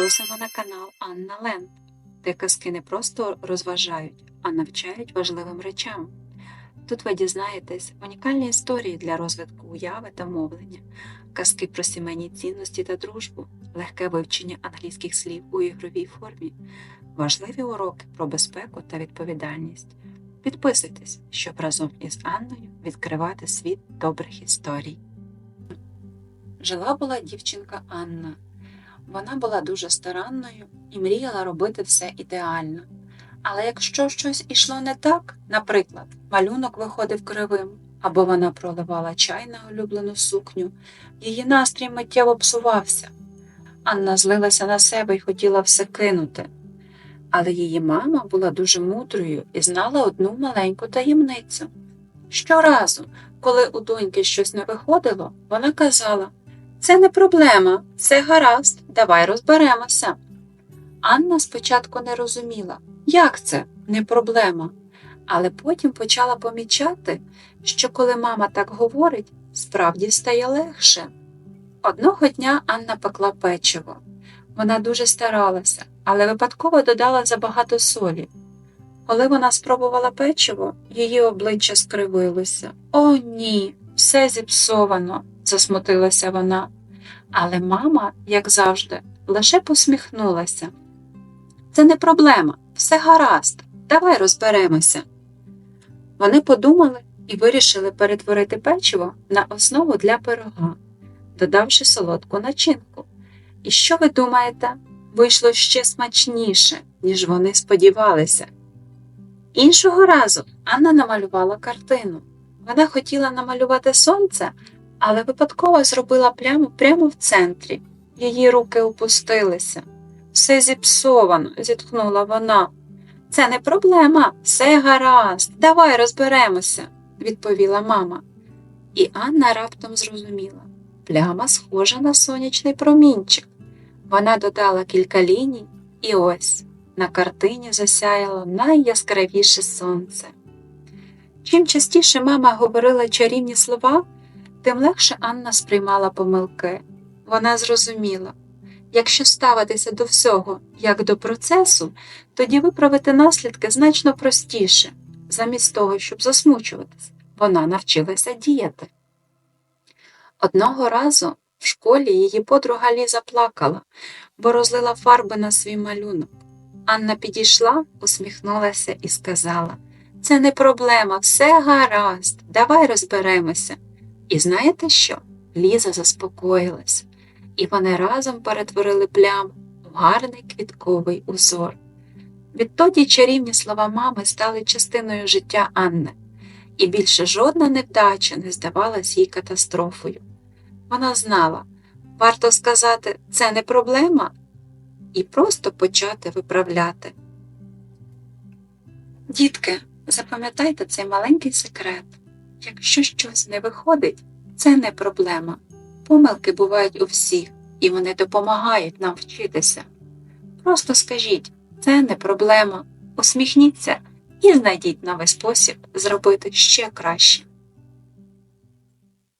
Просимо на канал Анна Ленд, де казки не просто розважають, а навчають важливим речам. Тут ви дізнаєтесь унікальні історії для розвитку уяви та мовлення, казки про сімейні цінності та дружбу, легке вивчення англійських слів у ігровій формі, важливі уроки про безпеку та відповідальність. Підписуйтесь, щоб разом із Анною відкривати світ добрих історій. Жила була дівчинка Анна. Вона була дуже старанною і мріяла робити все ідеально. Але якщо щось ішло не так, наприклад, малюнок виходив кривим, або вона проливала чай на улюблену сукню, її настрій миттєво псувався. Анна злилася на себе і хотіла все кинути. Але її мама була дуже мудрою і знала одну маленьку таємницю. Щоразу, коли у доньки щось не виходило, вона казала це не проблема, все гаразд, давай розберемося. Анна спочатку не розуміла, як це не проблема, але потім почала помічати, що коли мама так говорить, справді стає легше. Одного дня Анна пекла печиво. Вона дуже старалася, але випадково додала забагато солі. Коли вона спробувала печиво, її обличчя скривилося. О, ні, все зіпсовано, засмутилася вона. Але мама, як завжди, лише посміхнулася. Це не проблема, все гаразд, давай розберемося. Вони подумали і вирішили перетворити печиво на основу для пирога, додавши солодку начинку. І що ви думаєте, вийшло ще смачніше, ніж вони сподівалися. Іншого разу Анна намалювала картину. Вона хотіла намалювати сонце, але випадково зробила пляму прямо в центрі. Її руки опустилися. Все зіпсовано, зітхнула вона. Це не проблема, все гаразд, давай розберемося, відповіла мама. І Анна раптом зрозуміла пляма схожа на сонячний промінчик. Вона додала кілька ліній, і ось на картині засяяло найяскравіше сонце. Чим частіше мама говорила чарівні слова, тим легше Анна сприймала помилки. Вона зрозуміла, якщо ставитися до всього як до процесу, тоді виправити наслідки значно простіше, замість того, щоб засмучуватись, вона навчилася діяти. Одного разу в школі її подруга Ліза плакала, бо розлила фарби на свій малюнок. Анна підійшла, усміхнулася і сказала Це не проблема, все гаразд, давай розберемося. І знаєте що? Ліза заспокоїлася, і вони разом перетворили пляму у гарний квітковий узор. Відтоді чарівні слова мами стали частиною життя Анни, і більше жодна невдача не здавалась їй катастрофою. Вона знала, варто сказати, це не проблема, і просто почати виправляти. Дітки, запам'ятайте цей маленький секрет. Якщо щось не виходить, це не проблема. Помилки бувають у всіх, і вони допомагають нам вчитися. Просто скажіть, це не проблема, усміхніться і знайдіть новий спосіб зробити ще краще.